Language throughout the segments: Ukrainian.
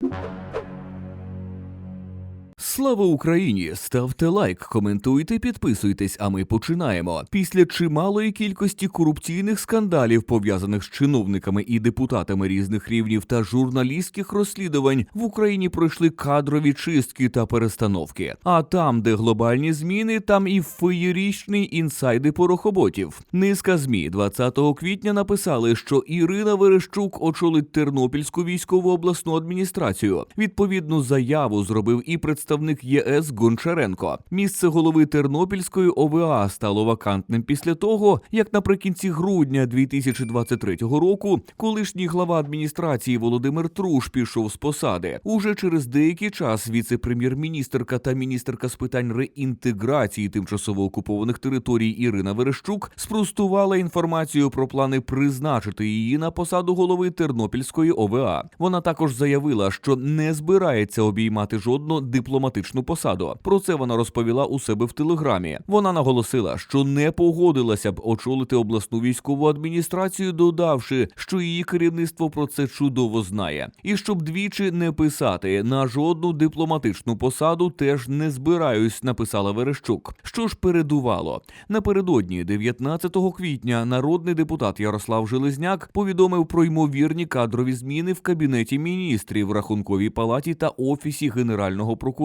you Слава Україні! Ставте лайк, коментуйте, підписуйтесь. А ми починаємо. Після чималої кількості корупційних скандалів, пов'язаних з чиновниками і депутатами різних рівнів та журналістських розслідувань, в Україні пройшли кадрові чистки та перестановки. А там, де глобальні зміни, там і феєрічні інсайди порохоботів. Низка змі 20 квітня написали, що Ірина Верещук очолить Тернопільську військову обласну адміністрацію. Відповідну заяву зробив і представник ЄС Гончаренко. Місце голови Тернопільської ОВА стало вакантним після того, як наприкінці грудня 2023 року колишній глава адміністрації Володимир Труш пішов з посади. Уже через деякий час віце-прем'єр-міністерка та міністерка з питань реінтеграції тимчасово окупованих територій Ірина Верещук спростувала інформацію про плани призначити її на посаду голови Тернопільської ОВА. Вона також заявила, що не збирається обіймати жодну дипломатичну посаду. Про це вона розповіла у себе в телеграмі. Вона наголосила, що не погодилася б очолити обласну військову адміністрацію, додавши, що її керівництво про це чудово знає, і щоб двічі не писати на жодну дипломатичну посаду, теж не збираюсь, написала Верещук. Що ж передувало напередодні, 19 квітня, народний депутат Ярослав Железняк повідомив про ймовірні кадрові зміни в кабінеті міністрів, рахунковій палаті та офісі генерального прокурора.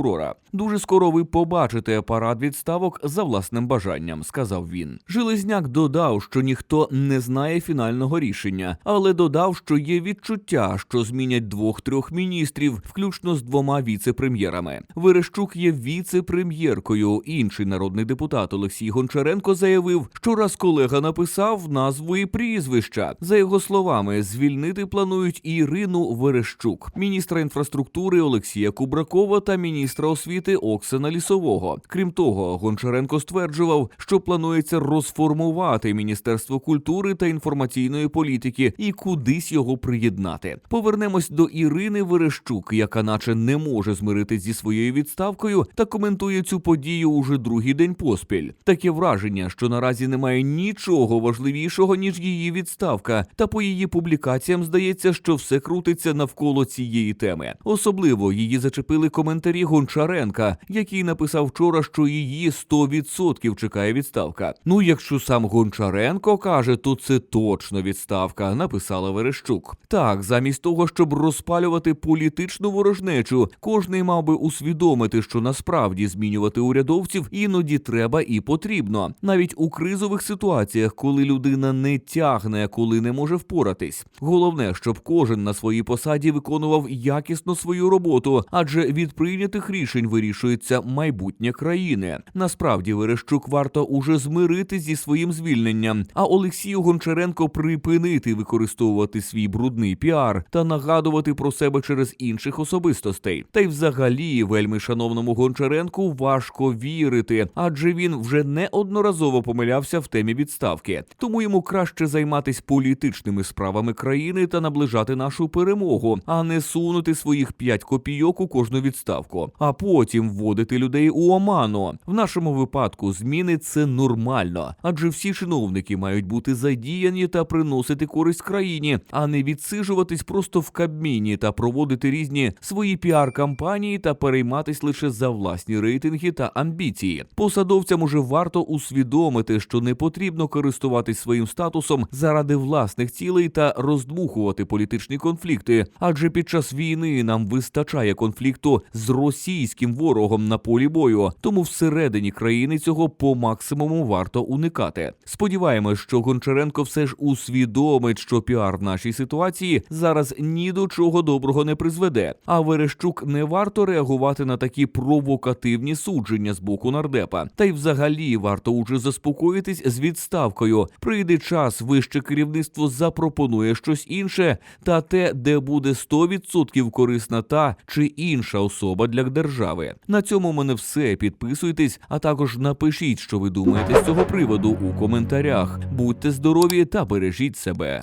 Дуже скоро ви побачите парад відставок за власним бажанням, сказав він. Железняк додав, що ніхто не знає фінального рішення, але додав, що є відчуття, що змінять двох-трьох міністрів, включно з двома віце-прем'єрами. Верещук є віце-прем'єркою. Інший народний депутат Олексій Гончаренко заявив, що раз колега написав назву і прізвища. За його словами, звільнити планують Ірину Верещук, міністра інфраструктури Олексія Кубракова та міністра освіти Оксана Лісового. Крім того, Гончаренко стверджував, що планується розформувати Міністерство культури та інформаційної політики і кудись його приєднати. Повернемось до Ірини Верещук, яка наче не може змиритись зі своєю відставкою та коментує цю подію уже другий день поспіль. Таке враження, що наразі немає нічого важливішого ніж її відставка. Та по її публікаціям здається, що все крутиться навколо цієї теми. Особливо її зачепили коментарі Гончаренка, який написав вчора, що її 100% чекає відставка. Ну, якщо сам Гончаренко каже, то це точно відставка, написала Верещук. Так, замість того, щоб розпалювати політичну ворожнечу, кожний мав би усвідомити, що насправді змінювати урядовців іноді треба і потрібно, навіть у кризових ситуаціях, коли людина не тягне, коли не може впоратись. Головне, щоб кожен на своїй посаді виконував якісно свою роботу, адже від прийнятих рішень вирішується майбутнє країни. Насправді Верещук варто уже змирити зі своїм звільненням, а Олексію Гончаренко припинити використовувати свій брудний піар та нагадувати про себе через інших особистостей. Та й взагалі, вельми шановному Гончаренку важко вірити, адже він вже неодноразово помилявся в темі відставки. Тому йому краще займатися політичними справами країни та наближати нашу перемогу, а не сунути своїх п'ять копійок у кожну відставку, а потім вводити людей у оману. В нашому випадку зміни це нормально, адже всі чиновники мають бути задіяні та приносити користь країні, а не відсижуватись просто в кабміні та проводити різні свої піар-кампанії та перейматись лише за власні рейтинги та амбіції. Посадовцям уже варто усвідомити, що не потрібно користуватись своїм статусом заради власних цілей та роздмухувати політичні конфлікти, адже під час війни нам вистачає конфлікту з російським ворогом на полі бою, тому всередині країни цього по максимуму варто уникати. Сподіваємось, що Гончаренко все ж усвідомить, що піар в нашій ситуації зараз ні до чого доброго не призведе. А Верещук не варто реагувати на такі провокативні судження з боку нардепа. Та й взагалі варто уже заспокоїтись з відставкою. Прийде час, вище керівництво запропонує щось інше, та те, де буде 100% корисна та чи інша особа для держави. На цьому мене все. Підписуйтесь, а також напишіть, що ви думаєте з цього приводу у коментарях. Будьте здорові та бережіть себе.